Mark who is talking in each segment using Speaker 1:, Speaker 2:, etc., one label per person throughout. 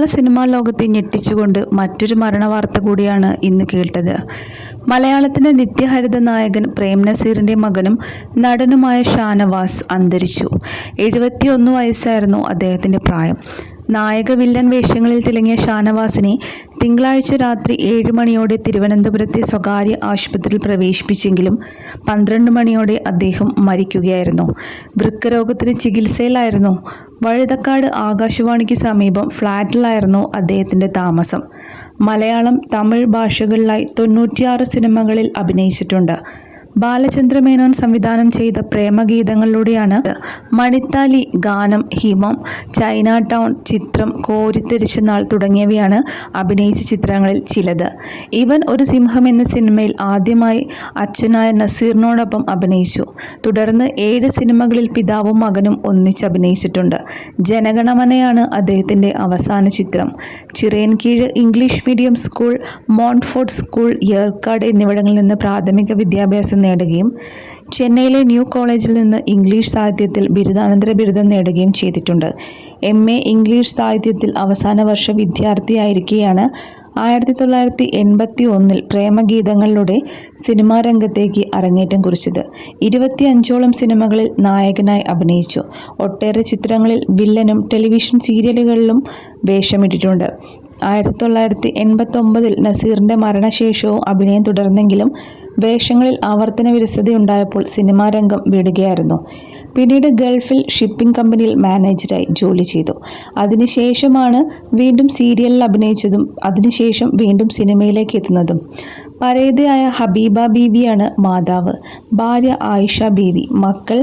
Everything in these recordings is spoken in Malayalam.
Speaker 1: മലയാള സിനിമാ ലോകത്തെ ഞെട്ടിച്ചുകൊണ്ട് മറ്റൊരു മരണവാർത്ത കൂടിയാണ് ഇന്ന് കേട്ടത് മലയാളത്തിൻ്റെ നിത്യഹരിത നായകൻ പ്രേം നസീറിൻ്റെ മകനും നടനുമായ ഷാനവാസ് അന്തരിച്ചു എഴുപത്തിയൊന്ന് വയസ്സായിരുന്നു അദ്ദേഹത്തിൻ്റെ പ്രായം നായക വില്ലൻ വേഷങ്ങളിൽ തിളങ്ങിയ ഷാനവാസിനെ തിങ്കളാഴ്ച രാത്രി ഏഴ് മണിയോടെ തിരുവനന്തപുരത്തെ സ്വകാര്യ ആശുപത്രിയിൽ പ്രവേശിപ്പിച്ചെങ്കിലും പന്ത്രണ്ട് മണിയോടെ അദ്ദേഹം മരിക്കുകയായിരുന്നു വൃക്കരോഗത്തിന് ചികിത്സയിലായിരുന്നു വഴുതക്കാട് ആകാശവാണിക്ക് സമീപം ഫ്ലാറ്റിലായിരുന്നു അദ്ദേഹത്തിൻ്റെ താമസം മലയാളം തമിഴ് ഭാഷകളിലായി തൊണ്ണൂറ്റിയാറ് സിനിമകളിൽ അഭിനയിച്ചിട്ടുണ്ട് ബാലചന്ദ്ര മേനോൻ സംവിധാനം ചെയ്ത പ്രേമഗീതങ്ങളിലൂടെയാണ് മണിത്താലി ഗാനം ഹിമം ചൈന ടൗൺ ചിത്രം കോരിത്തെരിച്ചു നാൾ തുടങ്ങിയവയാണ് അഭിനയിച്ച ചിത്രങ്ങളിൽ ചിലത് ഇവൻ ഒരു സിംഹം എന്ന സിനിമയിൽ ആദ്യമായി അച്ഛനായ നസീറിനോടൊപ്പം അഭിനയിച്ചു തുടർന്ന് ഏഴ് സിനിമകളിൽ പിതാവും മകനും ഒന്നിച്ച് അഭിനയിച്ചിട്ടുണ്ട് ജനഗണമനയാണ് അദ്ദേഹത്തിൻ്റെ അവസാന ചിത്രം കീഴ് English medium school Montfort school Yercaud എന്നിവിടങ്ങളിൽ നിന്ന് പ്രാഥമിക വിദ്യാഭ്യാസം നേടുകയും ചെന്നൈയിലെ ന്യൂ കോളേജിൽ നിന്ന് ഇംഗ്ലീഷ് സാഹിത്യത്തിൽ ബിരുദാനന്തര ബിരുദം നേടുകയും ചെയ്തിട്ടുണ്ട് എം എ ഇംഗ്ലീഷ് സാഹിത്യത്തിൽ അവസാന വർഷ വിദ്യാർത്ഥിയായിരിക്കെയാണ് ആയിരത്തി തൊള്ളായിരത്തി എൺപത്തി ഒന്നിൽ പ്രേമഗീതങ്ങളിലൂടെ സിനിമാ രംഗത്തേക്ക് അരങ്ങേറ്റം കുറിച്ചത് ഇരുപത്തി അഞ്ചോളം സിനിമകളിൽ നായകനായി അഭിനയിച്ചു ഒട്ടേറെ ചിത്രങ്ങളിൽ വില്ലനും ടെലിവിഷൻ സീരിയലുകളിലും വേഷമിട്ടിട്ടുണ്ട് ആയിരത്തി തൊള്ളായിരത്തി ഒമ്പതിൽ നസീറിൻ്റെ മരണശേഷവും അഭിനയം തുടർന്നെങ്കിലും വേഷങ്ങളിൽ ആവർത്തന വിരസതയുണ്ടായപ്പോൾ സിനിമാ രംഗം വിടുകയായിരുന്നു പിന്നീട് ഗൾഫിൽ ഷിപ്പിംഗ് കമ്പനിയിൽ മാനേജരായി ജോലി ചെയ്തു അതിനുശേഷമാണ് വീണ്ടും സീരിയലിൽ അഭിനയിച്ചതും അതിനുശേഷം വീണ്ടും സിനിമയിലേക്ക് എത്തുന്നതും പരേതയായ ഹബീബ ബീവിയാണ് മാതാവ് ഭാര്യ ആയിഷ ബീവി മക്കൾ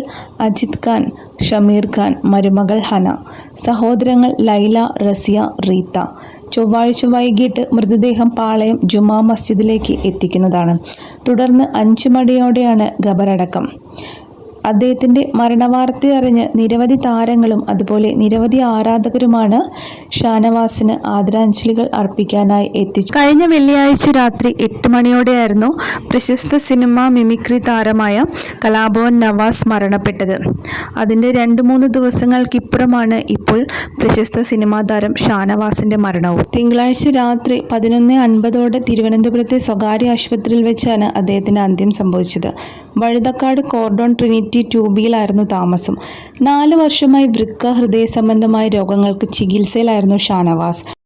Speaker 1: അജിത് ഖാൻ ഷമീർ ഖാൻ മരുമകൾ ഹന സഹോദരങ്ങൾ ലൈല റസിയ റീത്ത ചൊവ്വാഴ്ച വൈകിട്ട് മൃതദേഹം പാളയം ജുമാ മസ്ജിദിലേക്ക് എത്തിക്കുന്നതാണ് തുടർന്ന് അഞ്ചു മണിയോടെയാണ് ഖബറടക്കം അദ്ദേഹത്തിൻ്റെ മരണവാർത്ത അറിഞ്ഞ് നിരവധി താരങ്ങളും അതുപോലെ നിരവധി ആരാധകരുമാണ് ഷാനവാസിന് ആദരാഞ്ജലികൾ അർപ്പിക്കാനായി എത്തിച്ചു
Speaker 2: കഴിഞ്ഞ വെള്ളിയാഴ്ച രാത്രി എട്ട് മണിയോടെയായിരുന്നു പ്രശസ്ത സിനിമ മിമിക്രി താരമായ കലാഭവൻ നവാസ് മരണപ്പെട്ടത് അതിൻ്റെ രണ്ട് മൂന്ന് ദിവസങ്ങൾക്കിപ്പുറമാണ് ഇപ്പോൾ പ്രശസ്ത സിനിമാ താരം ഷാനവാസിൻ്റെ മരണവും തിങ്കളാഴ്ച രാത്രി പതിനൊന്ന് അൻപതോടെ തിരുവനന്തപുരത്തെ സ്വകാര്യ ആശുപത്രിയിൽ വെച്ചാണ് അദ്ദേഹത്തിന് അന്ത്യം സംഭവിച്ചത് വഴുതക്കാട് കോർഡോൺ ട്രിനിറ്റി ട്യൂബിയിലായിരുന്നു താമസം നാല് വർഷമായി വൃക്ക ഹൃദയ സംബന്ധമായ രോഗങ്ങൾക്ക് ചികിത്സയിലായിരുന്നു ഷാനവാസ്